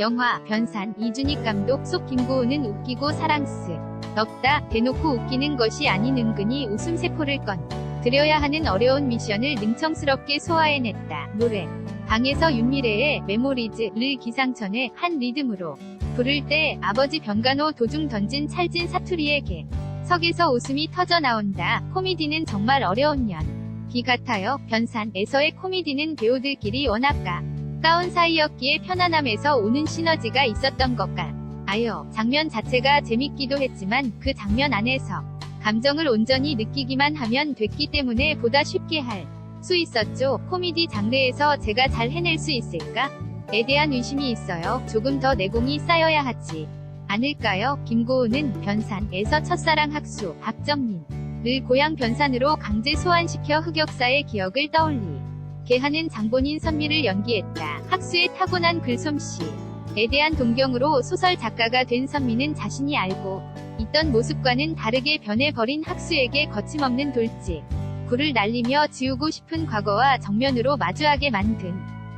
영화 변산 이준익 감독 속 김고은은 웃기고 사랑스 덥다 대놓고 웃기는 것이 아닌 은근히 웃음 세포를 건 드려야 하는 어려운 미션을 능청스럽게 소화해냈다. 노래 방에서 윤미래의 메모리즈를 기상천의 한 리듬으로 부를 때 아버지 병간호 도중 던진 찰진 사투리에게 석에서 웃음이 터져 나온다. 코미디는 정말 어려운 년. 비 같아요. 변산에서의 코미디는 배우들끼리 워낙 가 까운 사이였기에 편안함에서 오는 시너지가 있었던 것 같 아요. 장면 자체가 재밌기도 했지만 그 장면 안에서 감정을 온전히 느끼기만 하면 됐기 때문에 보다 쉽게 할 수 있었죠. 코미디 장르에서 제가 잘 해낼 수 있을까? 에 대한 의심이 있어요. 조금 더 내공이 쌓여야 하지. 않을까요? 김고은은 변산에서 첫사랑 학수 박정민을 고향 변산으로 강제 소환시켜 흑역사의 기억을 떠올리 게 하는 장본인 선미를 연기했다. 학수의 타고난 글솜씨에 대한 동경으로 소설 작가가 된 선미는 자신이 알고 있던 모습과는 다르게 변해버린 학수에게 거침없는 돌직 굴을 날리며 지우고 싶은 과거와 정면으로 마주하게 만든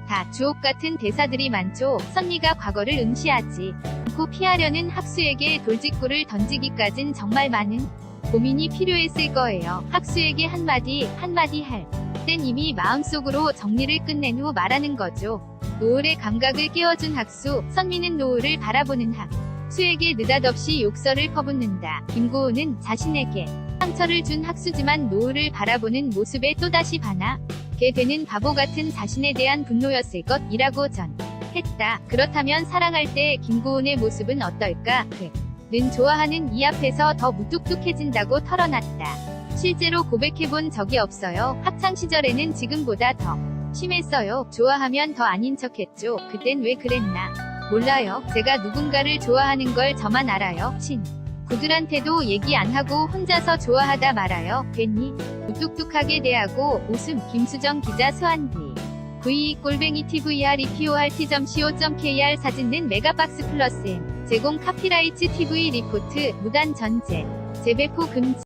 다 주옥 같은 대사들이 많죠. 선미가 과거를 응시하지 않고 피하려는 학수에게 돌직구를 던지기까진 정말 많은 고민이 필요했을 거예요. 학수에게 한마디 한마디 할 땐 이미 마음속으로 정리를 끝낸 후 말하는 거죠. 노을의 감각을 깨워준 학수, 선미는 노을을 바라보는 학 수에게 느닷없이 욕설을 퍼붓는다. 김고은은 자신에게 상처를 준 학수지만 노을을 바라보는 모습에 또다시 반하 게 되는 바보 같은 자신에 대한 분노였을 것이라고 전 했다. 그렇다면 사랑할 때 김고은의 모습은 어떨까? 그 는 좋아하는 이 앞에서 더 무뚝뚝해진다고 털어놨다. 실제로 고백해본 적이 없어요. 학창 시절에는 지금보다 더 심했어요. 좋아하면 더 아닌 척했죠. 그땐 왜 그랬나? 몰라요. 제가 누군가를 좋아하는 걸 저만 알아요. 친. 구들한테도 얘기 안 하고 혼자서 좋아하다 말아요. 괜히 무뚝뚝하게 대하고 웃음 김수정 기자 수한비 v 골뱅이 tvreport.co.kr 사진는 메가박스 플러스 제공 카피라이츠 TV 리포트 무단 전제 재배포 금지